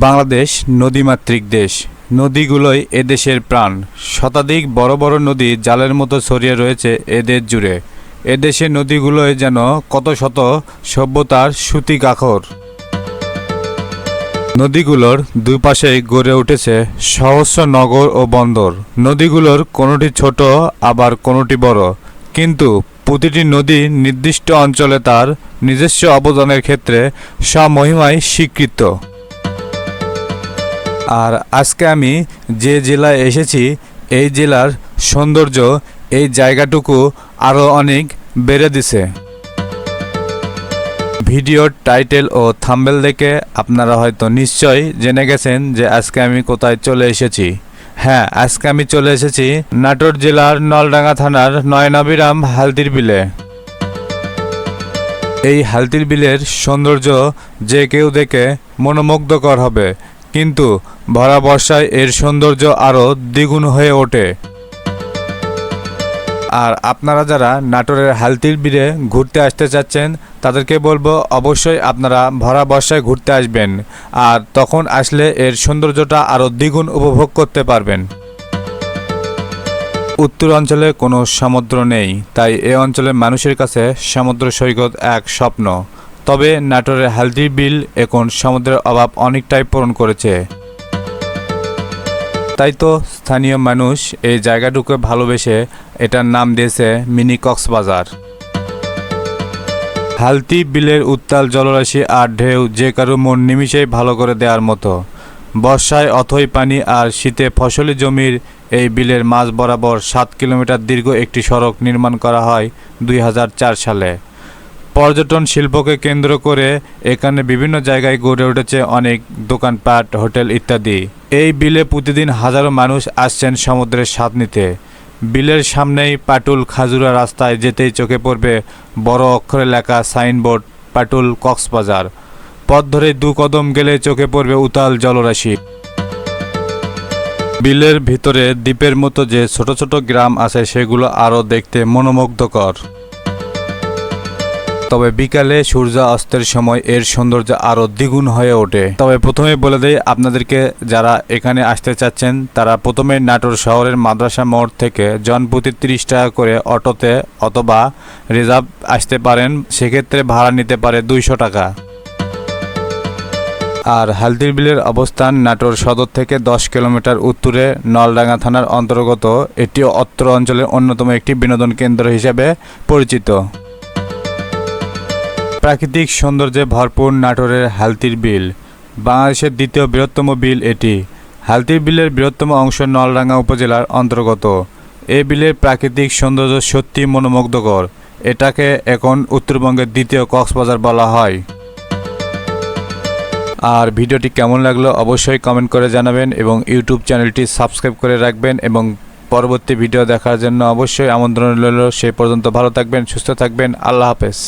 বাংলাদেশ নদীমাতৃক দেশ। নদীগুলোই এদেশের প্রাণ। শতাধিক বড় বড় নদী জালের মতো ছড়িয়ে রয়েছে এদের জুড়ে। এদেশের নদীগুলোয় যেন কত শত সভ্যতার সুতিকাখর নদীগুলোর দুই পাশেই গড়ে উঠেছে সহস্র নগর ও বন্দর। নদীগুলোর কোনোটি ছোট, আবার কোনোটি বড়। কিন্তু প্রতিটি নদী নির্দিষ্ট অঞ্চলে তার নিজস্ব অবদানের ক্ষেত্রে স্বমহিমায় স্বীকৃত। আর আজকে আমি যে জেলায় এসেছি, এই জেলার সৌন্দর্য, এই জায়গাটুকু আরও অনেক বেড়ে দিছে। ভিডিওর টাইটেল ও থাম্বেল দেখে আপনারা হয়তো নিশ্চয়ই জেনে গেছেন যে আজকে আমি কোথায় চলে এসেছি। হ্যাঁ আজকে আমি চলে এসেছি নাটোর জেলার নলডাঙ্গা থানার নয়নাবিরাম হালদির বিলে। এই হালতির বিলের সৌন্দর্য যে কেউ দেখে মনোমুগ্ধকর হবে। কিন্তু ভরা বর্ষায় এর সৌন্দর্য আরও দ্বিগুণ হয়ে ওঠে। আর আপনারা যারা নাটোরের হালতির বিলে ঘুরতে আসতে চাচ্ছেন, তাদেরকে বলব অবশ্যই আপনারা ভরা বর্ষায় ঘুরতে আসবেন আর তখন আসলে এর সৌন্দর্যটা আরও দ্বিগুণ উপভোগ করতে পারবেন। উত্তর অঞ্চলে কোনো সমুদ্র নেই, তাই এ অঞ্চলের মানুষের কাছে সমুদ্র সৈকত এক স্বপ্ন। তবে নাটোরের হালদির বিল এখন সমুদ্রের অভাব অনেকটাই পূরণ করেছে। তাই তো স্থানীয় মানুষ এই জায়গাটুকু ভালোবেসে এটার নাম দিয়েছে মিনি কক্সবাজার। হালতি বিলের উত্তাল জলরাশি আর ঢেউ যে কারও মন নিমিষেই ভালো করে দেওয়ার মতো। বর্ষায় অথই পানি আর শীতে ফসলি জমির এই বিলের মাঝ বরাবর সাত কিলোমিটার দীর্ঘ একটি সড়ক নির্মাণ করা হয় দুই হাজার চার সালে। পর্যটন শিল্পকে কেন্দ্র করে এখানে বিভিন্ন জায়গায় গড়ে উঠেছে অনেক দোকানপাট, হোটেল ইত্যাদি। এই বিলে প্রতিদিন হাজারো মানুষ আসছেন সমুদ্রের স্বাদ নিতে। বিলের সামনেই পাটুল খাজুরা রাস্তায় যেতেই চোখে পড়বে বড় অক্ষরে লেখা সাইনবোর্ড, পাটুল কক্সবাজার। পথ ধরে দু কদম গেলে চোখে পড়বে উতাল জলরাশি। বিলের ভিতরে দ্বীপের মতো যে ছোট ছোট গ্রাম আছে সেগুলো আরও দেখতে মনোমুগ্ধকর। তবে বিকালে সূর্য অস্তের সময় এর সৌন্দর্য আরও দ্বিগুণ হয়ে ওঠে। তবে প্রথমে বলে দেয় আপনাদেরকে, যারা এখানে আসতে চাচ্ছেন, তারা প্রথমে নাটোর শহরের মাদ্রাসা মোড় থেকে জনপ্রতি তিরিশ টাকা করে অটোতে অথবা রিজার্ভ আসতে পারেন। সেক্ষেত্রে ভাড়া নিতে পারে দুইশো টাকা। আর হালদির বিলের অবস্থান নাটোর সদর থেকে দশ কিলোমিটার উত্তরে নলডাঙ্গা থানার অন্তর্গত। এটি অত্র অঞ্চলের অন্যতম একটি বিনোদন কেন্দ্র হিসেবে পরিচিত। প্রাকৃতিক সৌন্দর্যে ভরপুর নাটোরের হালতির বিল। বাংলাদেশের দ্বিতীয় বৃহত্তম বিল এটি। হালতির বিলের বৃহত্তম অংশ নলডাঙ্গা উপজেলার অন্তর্গত। এই বিলের প্রাকৃতিক সৌন্দর্য সত্যি মনোমুগ্ধকর। এটাকে এখন উত্তরবঙ্গের দ্বিতীয় কক্সবাজার বলা হয়। আর ভিডিওটি কেমন লাগল অবশ্যই কমেন্ট করে জানাবেন এবং ইউটিউব চ্যানেলটি সাবস্ক্রাইব করে রাখবেন এবং পরবর্তী ভিডিও দেখার জন্য অবশ্যই আমন্ত্রণ রইল। সেই পর্যন্ত ভালো থাকবেন, সুস্থ থাকবেন। আল্লাহ হাফেজ।